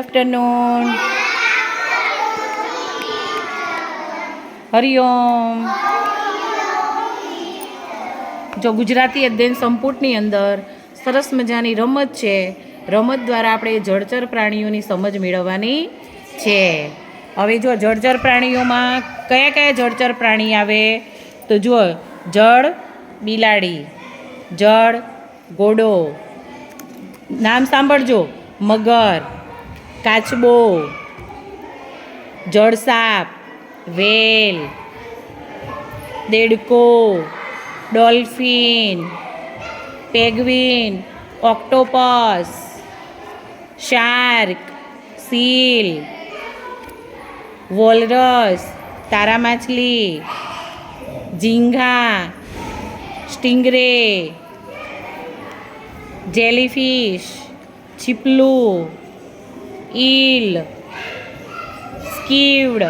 Afternoon Hariom. જો ગુજરાતી અધ્યયન સંપુટની અંદર સરસ મજાની રમત છે. રમત દ્વારા આપણે જળચર પ્રાણીઓની સમજ મેળવવાની છે. હવે જો જળચર પ્રાણીઓમાં કયા કયા જળચર પ્રાણી આવે? તો જુઓ, જળ, બિલાડી, જળ, ઘોડો. નામ સાંભળજો. મગર. કાચબો, જળસાપ, whale, દેડકો, dolphin, penguin, octopus, shark, seal, walrus તારા માછલી ઝીંગા, સ્ટિંગરે, જેલીફિશ, છીપલું ઈલ, સ્કીવડ,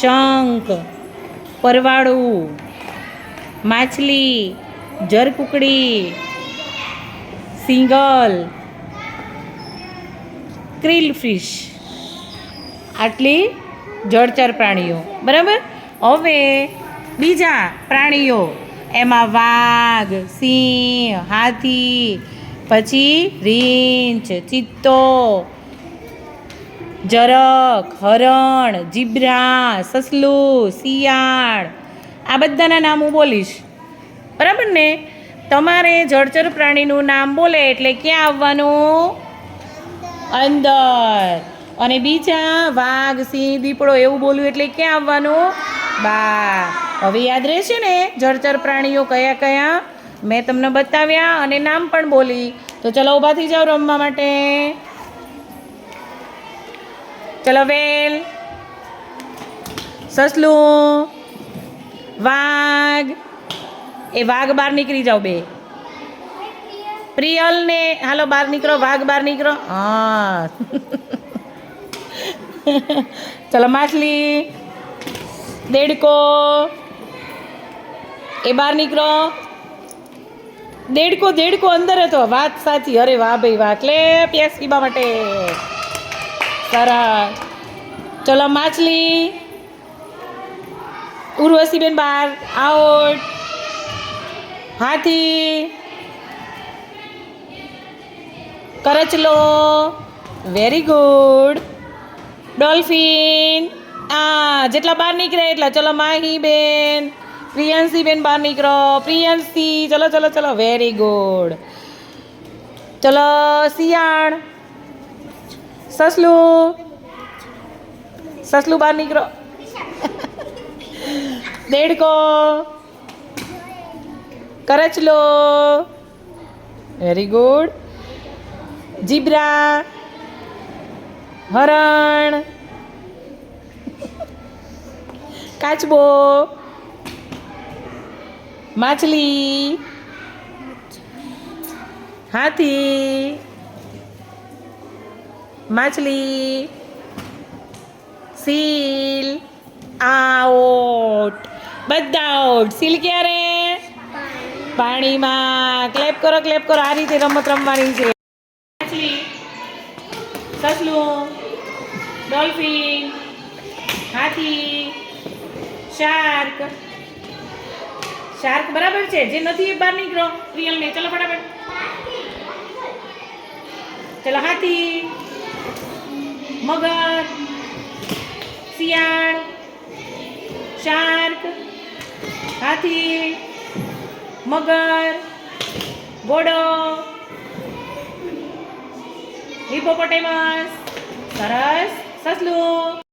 શંખ, પરવાળું, માછલી, જરકુકડી, સિંગલ, ક્રિલ ફિશ. આટલી જળચર પ્રાણીઓ. બરાબર? હવે બીજા પ્રાણીઓ. એમાં વાઘ, સિંહ, હાથી પછી રીંછ, ચિત્તો, જરખ, હરણ જીબ્રા સસલું, શિયાળ, આ બધાના નામ હું બોલીશ. બરાબર ને? તમારે જળચર પ્રાણીનું નામ બોલે એટલે ક્યાં આવવાનું? અંદર. અને બીજા વાઘ, સિંહ, દીપડો એવું બોલ્યું એટલે ક્યાં આવવાનું? બા હવે યાદ રહેશે ને જળચર પ્રાણીઓ કયા કયા? મેં તમને બતાવ્યા અને નામ પણ બોલી. તો ચલો ઊભા થઈ જાઓ રમવા માટે. ચલો વેલ. સસલું. વાઘ. એ વાઘ બહાર નીકળી જાઓ બે. પ્રિયલ ને હાલો બહાર નીકળો, વાઘ બહાર નીકળો. હા. ચલો માછલી. દેડકો. એ બહાર નીકળો. દેડકો દેડકો અંદર હતો. વાત સાચી. અરે વાહ ભાઈ વાહ. ક્લેપ યસ પીવા માટે? સરસ. ચલો, માછલી. ઉર્વશીબેન બહાર આઉટ. હાથી. કરચલો. Very good dolphin. આ, જેટલા બહાર નીકળે એટલા. ચલો માહી બેન પ્રિયંશી બેન બહાર નીકળો. પ્રિયાંશી, ચલો ચલો ચલો. વેરી ગુડ ચલો, શિયાળ. સસલું. સસલું બહાર નીકળો. દેડકો. કરચલો. Very good zebra. હરણ. કાચબો. માછલી. હાથી. માછલી. સીલ. આઉટ. બધા આઉટ. સીલ ક્યારે? પાણીમાં. ક્લેપ કરો ક્લેપ કરો. આ રીતે રમત રમવાની છે. માછલી. સસલું. ડોલ્ફિન. હાથી. શાર્ક. શાર્ક બરાબર છે? જે નથી, એ બહાર નીકળો. રિયલ ને ચલો ફટાફટ. ચલો, હાથી. મગર. શિયાળ. શાર્ક. હાથી. મગર. ઘોડો. હિપોપોટેમસ સરસ. સસલું.